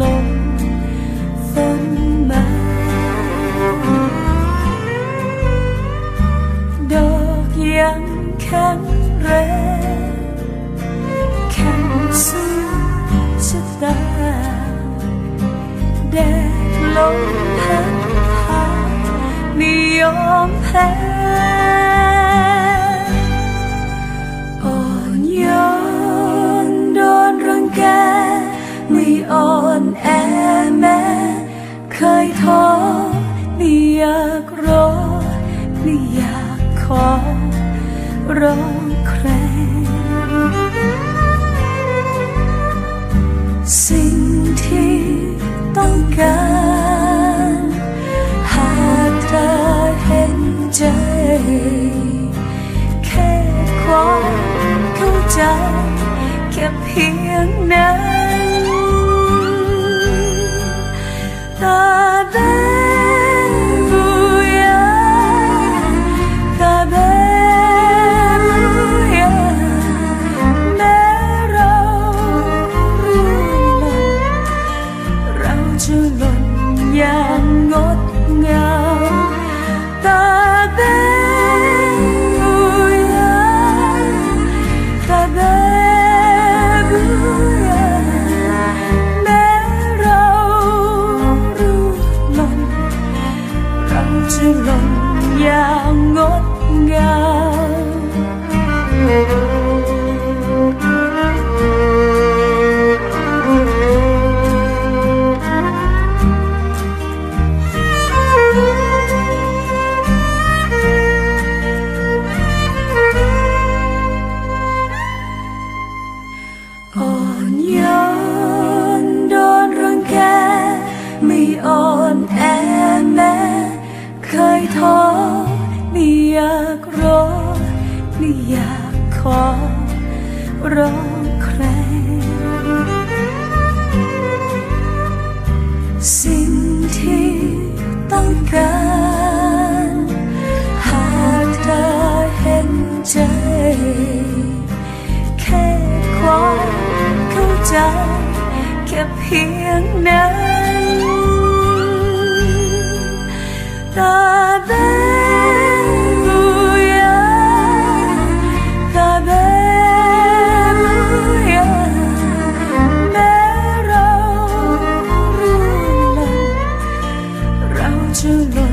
ลมฝนมา ดอกยังแข็งแรงแข็งสู้ชะตาแดดลมพัดพาไม่ยอมแพ้ แอแม้เคยท้อไม่อยากรอไม่อยากขอร้องใคร สิ่งที่ต้องการหากเธอเห็นใจ แค่ความเข้าใจแค่เพียงนั้น ตา เราจ ยท้อไม่อยากรอไม่อยากขอร้องใคร สิ่งที่ต้องการ true.